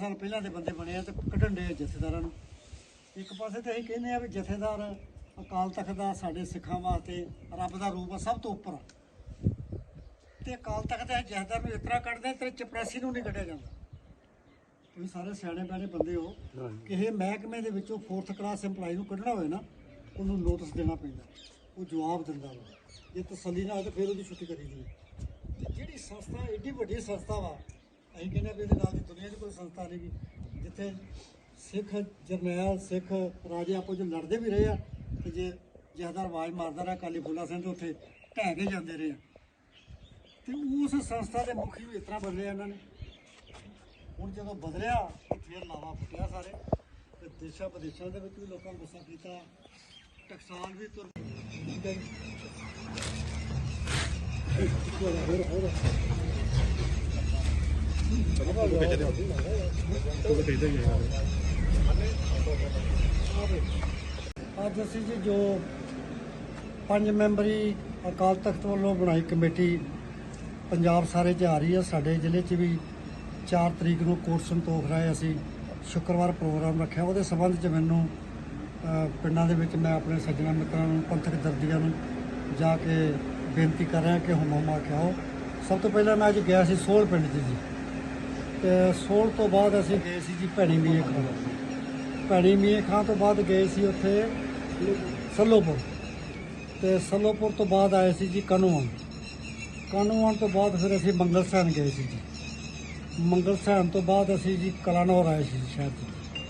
14 ਸਾਲ ਪਹਿਲਾਂ ਦੇ ਬੰਦੇ ਬਣੇ ਆ ਤੇ ਕੱਢਣ ਦੇ ਜਥੇਦਾਰਾਂ ਨੂੰ। ਇੱਕ ਪਾਸੇ ਤੇ ਅਸੀਂ ਕਹਿੰਦੇ ਆ ਵੀ ਜਥੇਦਾਰ ਅਕਾਲ ਤਖਤ ਦਾ ਸਾਡੇ ਸਿੱਖਾਂ ਵਾਸਤੇ ਰੱਬ ਦਾ ਰੂਪ ਆ ਸਭ ਤੋਂ ਉੱਪਰ ਆ। ਤੇ ਅਕਾਲ ਤਖਤ ਦੇ ਜਥੇਦਾਰ ਨੂੰ ਇਤਰਾ ਕੱਢਦੇ ਤੇ ਚਪਰਾਸੀ ਨੂੰ ਨਹੀਂ ਕੱਢਿਆ ਜਾਂਦਾ। ਤੁਸੀਂ ਸਾਰੇ ਸਿਆਣੇ ਬਿਆਣੇ ਬੰਦੇ ਹੋ। ਕਿਸੇ ਮਹਿਕਮੇ ਦੇ ਵਿੱਚੋਂ ਫੋਰਥ ਕਲਾਸ EMPLOYE ਨੂੰ ਕੱਢਣਾ ਹੋਵੇ ਨਾ ਉਹਨੂੰ ਨੋਟਿਸ ਦੇਣਾ ਪੈਂਦਾ। ਉਹ ਜਵਾਬ ਦਿੰਦਾ ਵਾ। ਜੇ ਤਸੱਲੀ ਨਾ ਹੋਵੇ ਤਾਂ ਫਿਰ ਉਹਦੀ ਛੁੱਟੀ ਕਰੀਦੀ ਹੈ ਤੇ ਜਿਹੜੀ ਸੰਸਥਾ ਏਡੀ ਵੱਡੀ ਸੰਸਥਾ ਵਾ ਅਸੀਂ ਕਹਿੰਦੇ ਆ ਵੀ ਇਹਦੇ ਨਾਲ ਦੀ ਦੁਨੀਆ ਸੰਸਥਾ ਨਹੀਂ ਗੀ ਜਿੱਥੇ ਸਿੱਖ ਜਰਨੈਲ, ਸਿੱਖ ਰਾਜੇ ਆਪੋ ਜੋ ਲੜਦੇ ਵੀ ਰਹੇ ਆ ਤੇ ਜੇ ਜਹਦਾਰ ਆਵਾਜ਼ ਮਾਰਦਾ ਰਿਹਾ ਕਾਲੀ ਫੁੱਲਾ ਸਿੰਘ ਤੇ ਉੱਥੇ ਢਹਿ ਕੇ ਜਾਂਦੇ ਰਹੇ ਆ। ਤੇ ਉਸ ਸੰਸਥਾ ਦੇ ਮੁਖੀ ਵੀ ਇਸ ਤਰ੍ਹਾਂ ਬਦਲੇ ਇਹਨਾਂ ਨੇ। ਹੁਣ ਜਦੋਂ ਬਦਲਿਆ ਫਿਰ ਲਾਵਾ ਫੁੱਟਿਆ ਸਾਰੇ। ਤੇ ਦੇਸ਼ਾਂ ਵਿਦੇਸ਼ਾਂ ਦੇ ਵਿੱਚ ਵੀ ਲੋਕਾਂ ਨੇ ਗੁੱਸਾ ਕੀਤਾ। ਟਕਸਾਲ ਵੀ ਤੁਰ ਠੀਕ ਹੈ ਜੀ ਹੋਰ ਹੋਰ ਹੋਰ ਅੱਜ ਅਸੀਂ ਜੀ ਜੋ ਪੰਜ ਮੈਂਬਰੀ ਅਕਾਲ ਤਖਤ ਵੱਲੋਂ ਬਣਾਈ ਕਮੇਟੀ ਪੰਜਾਬ ਸਾਰੇ 'ਚ ਆ ਰਹੀ ਹੈ ਸਾਡੇ ਜ਼ਿਲ੍ਹੇ 'ਚ ਵੀ 4 ਤਰੀਕ ਨੂੰ ਕੋਟ ਸੰਤੋਖ ਰਾਏ ਅਸੀਂ ਸ਼ੁੱਕਰਵਾਰ ਪ੍ਰੋਗਰਾਮ ਰੱਖਿਆ। ਉਹਦੇ ਸੰਬੰਧ 'ਚ ਮੈਨੂੰ ਪਿੰਡਾਂ ਦੇ ਵਿੱਚ ਮੈਂ ਆਪਣੇ ਸੱਜਣਾ ਮਿੱਤਰਾਂ ਨੂੰ, ਪੰਥਕ ਦਰਦੀਆਂ ਨੂੰ ਜਾ ਕੇ ਬੇਨਤੀ ਕਰ ਰਿਹਾ ਕਿ ਹੁਮ ਹੁਮਾ ਕੇ ਆਓ ਸਭ ਤੋਂ ਪਹਿਲਾਂ ਮੈਂ ਅੱਜ ਗਿਆ ਸੀ ਸੋਲ ਪਿੰਡ 'ਚ ਜੀ। ਤੇ ਸੋਲ ਤੋਂ ਬਾਅਦ ਅਸੀਂ ਗਏ ਸੀ ਜੀ ਭੈਣੀ ਮੀਆਂ ਖਾਂ। ਭੈਣੀ ਮੀਆਂ ਖਾਂ ਤੋਂ ਬਾਅਦ ਗਏ ਸੀ ਉੱਥੇ ਸੱਲੋਪੁਰ। ਤੇ ਸੱਲੋਪੁਰ ਤੋਂ ਬਾਅਦ ਆਏ ਸੀ ਜੀ ਕਨੂਆਨ ਕਨੂਆਨ ਤੋਂ ਬਾਅਦ ਫਿਰ ਅਸੀਂ ਮੰਗਲ ਸਥਾਨ ਗਏ ਸੀ ਜੀ। ਮੰਗਲ ਸਥਾਨ ਤੋਂ ਬਾਅਦ ਅਸੀਂ ਜੀ ਕਲਾਨੌਰ ਆਏ ਸੀ ਸ਼ਾਇਦ ਜੀ।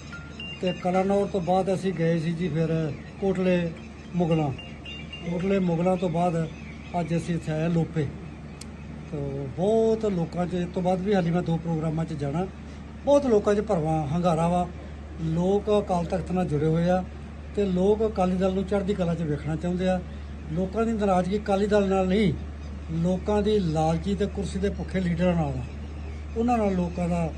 ਤੇ। ਕਲਾਨੌਰ ਤੋਂ ਬਾਅਦ ਅਸੀਂ ਗਏ ਸੀ ਜੀ ਫਿਰ ਕੋਟਲੇ ਮੁਗਲਾਂ। ਕੋਟਲੇ ਮੁਗਲਾਂ ਤੋਂ ਬਾਅਦ ਅੱਜ ਅਸੀਂ ਇੱਥੇ ਆਏ ਲੋਪੇ। ਤੋ ਬਹੁਤ ਲੋਕਾਂ 'ਚ ਇਸ ਤੋਂ ਬਾਅਦ ਵੀ ਹਾਲੀ ਮੈਂ ਦੋ ਪ੍ਰੋਗਰਾਮਾਂ 'ਚ ਜਾਣਾ। ਬਹੁਤ ਲੋਕਾਂ 'ਚ ਭਰਵਾਂ ਹੰਗਾਰਾ ਵਾ। ਲੋਕ ਅਕਾਲ ਤਖਤ ਨਾਲ ਜੁੜੇ ਹੋਏ ਆ ਤੇ ਲੋਕ ਅਕਾਲੀ ਦਲ ਨੂੰ ਚੜ੍ਹਦੀ ਕਲਾ 'ਚ ਵੇਖਣਾ ਚਾਹੁੰਦੇ ਆ। ਲੋਕਾਂ ਦੀ ਨਾਰਾਜ਼ਗੀ ਅਕਾਲੀ ਦਲ ਨਾਲ ਨਹੀਂ ਲੋਕਾਂ ਦੀ ਲਾਲਚੀ ਤੇ ਕੁਰਸੀ ਦੇ ਭੁੱਖੇ ਲੀਡਰਾਂ ਨਾਲ ਆ। ਉਹਨਾਂ ਨਾਲ ਲੋਕਾਂ ਦਾ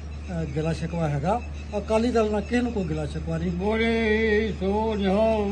ਗਿਲਾ ਸ਼ਿਕਵਾ ਹੈਗਾ। ਅਕਾਲੀ ਦਲ ਨਾਲ ਕਿਸੇ ਨੂੰ ਕੋਈ ਗਿਲਾ ਸ਼ਿਕਵਾ ਨਹੀਂ? ਬੋਲੇ ਸੋ ਨਿਹਾਲ